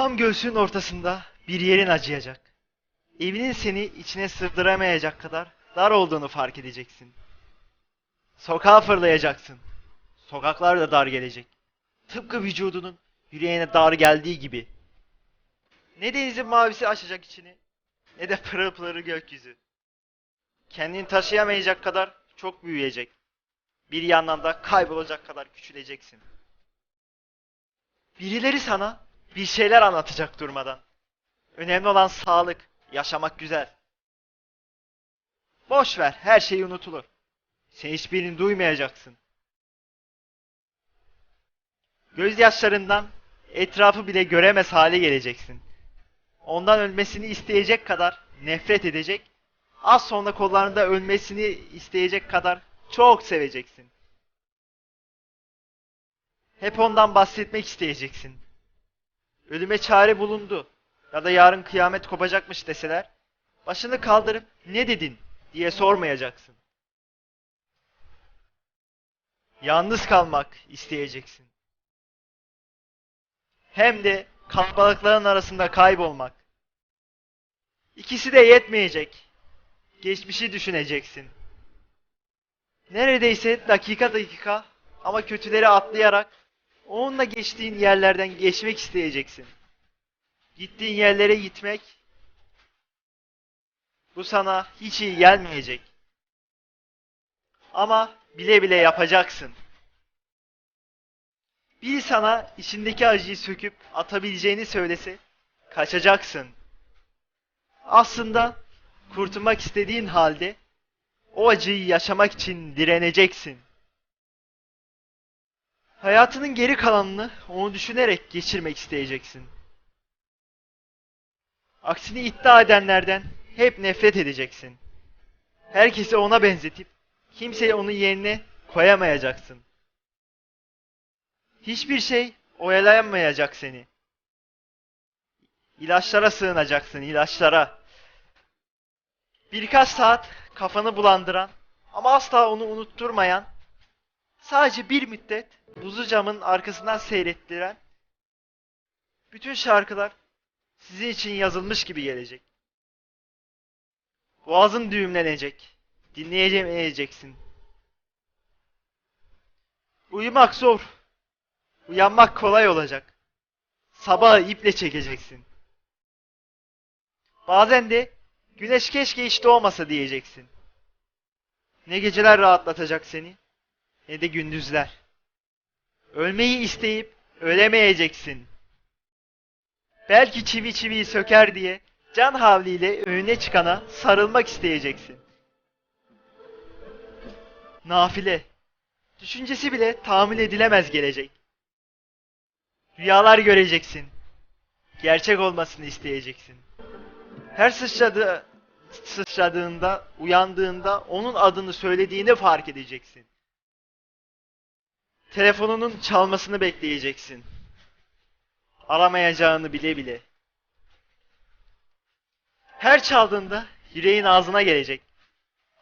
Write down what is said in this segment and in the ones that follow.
Tam göğsünün ortasında bir yerin acıyacak. Evinin seni içine sığdıramayacak kadar dar olduğunu fark edeceksin. Sokağa fırlayacaksın. Sokaklar da dar gelecek. Tıpkı vücudunun yüreğine dar geldiği gibi. Ne denizin mavisi açacak içini, ne de pırıl pırıl gökyüzü. Kendini taşıyamayacak kadar çok büyüyecek. Bir yandan da kaybolacak kadar küçüleceksin. Birileri sana bir şeyler anlatacak durmadan. Önemli olan sağlık, yaşamak güzel. Boş ver, her şey unutulur. Sen hiçbirini duymayacaksın. Gözyaşlarından etrafı bile göremez hale geleceksin. Ondan ölmesini isteyecek kadar nefret edecek, az sonra kollarında ölmesini isteyecek kadar çok seveceksin. Hep ondan bahsetmek isteyeceksin. Ölüme çare bulundu ya da yarın kıyamet kopacakmış deseler, başını kaldırıp ne dedin diye sormayacaksın. Yalnız kalmak isteyeceksin. Hem de kalabalıkların arasında kaybolmak. İkisi de yetmeyecek. Geçmişi düşüneceksin. Neredeyse dakika dakika ama kötüleri atlayarak onunla geçtiğin yerlerden geçmek isteyeceksin. Gittiğin yerlere gitmek bu sana hiç iyi gelmeyecek. Ama bile bile yapacaksın. Biri sana içindeki acıyı söküp atabileceğini söylese kaçacaksın. Aslında kurtulmak istediğin halde o acıyı yaşamak için direneceksin. Hayatının geri kalanını onu düşünerek geçirmek isteyeceksin. Aksini iddia edenlerden hep nefret edeceksin. Herkesi ona benzetip kimseyi onun yerine koyamayacaksın. Hiçbir şey oyalayamayacak seni. İlaçlara sığınacaksın, ilaçlara. Birkaç saat kafanı bulandıran ama asla onu unutturmayan, sadece bir müddet buzlu camın arkasından seyrettiren bütün şarkılar sizin için yazılmış gibi gelecek. Boğazın düğümlenecek. Dinleyemeyeceksin. Uyumak zor. Uyanmak kolay olacak. Sabahı iple çekeceksin. Bazen de güneş keşke hiç doğmasa diyeceksin. Ne geceler rahatlatacak seni, ne de gündüzler. Ölmeyi isteyip ölemeyeceksin. Belki çivi çiviyi söker diye can havliyle önüne çıkana sarılmak isteyeceksin. Nafile. Düşüncesi bile tahammül edilemez gelecek. Rüyalar göreceksin. Gerçek olmasını isteyeceksin. Her sıçradığı, sıçradığında, uyandığında onun adını söylediğini fark edeceksin. Telefonunun çalmasını bekleyeceksin. Aramayacağını bile bile. Her çaldığında yüreğin ağzına gelecek.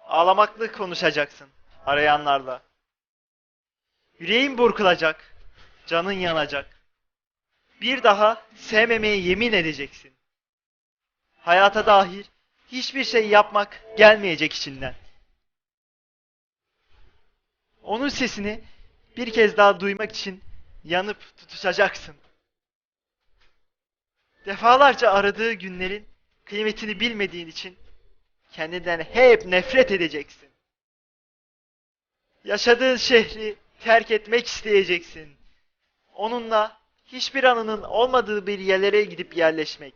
Ağlamaklı konuşacaksın arayanlarla. Yüreğin burkulacak, canın yanacak. Bir daha sevmemeye yemin edeceksin. Hayata dair hiçbir şey yapmak gelmeyecek içinden. Onun sesini bir kez daha duymak için yanıp tutuşacaksın. Defalarca aradığı günlerin kıymetini bilmediğin için kendinden hep nefret edeceksin. Yaşadığın şehri terk etmek isteyeceksin. Onunla hiçbir anının olmadığı bir yerlere gidip yerleşmek.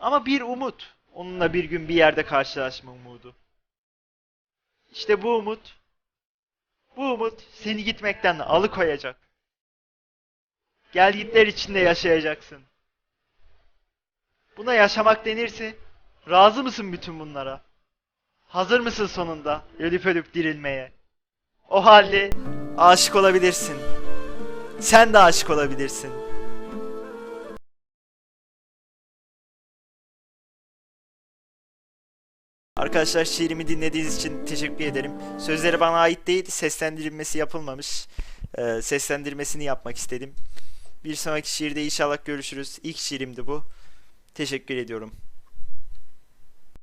Ama bir umut, onunla bir gün bir yerde karşılaşma umudu. İşte bu umut, bu umut seni gitmekten alıkoyacak. Gel gitler içinde yaşayacaksın. Buna yaşamak denirse, razı mısın bütün bunlara? Hazır mısın sonunda ölüp ölüp dirilmeye? O halde aşık olabilirsin. Sen de aşık olabilirsin. Arkadaşlar şiirimi dinlediğiniz için teşekkür ederim. Sözleri bana ait değil, seslendirilmesi yapılmamış. Ee, seslendirmesini yapmak istedim. Bir sonraki şiirde inşallah görüşürüz. İlk şiirimdi bu. Teşekkür ediyorum.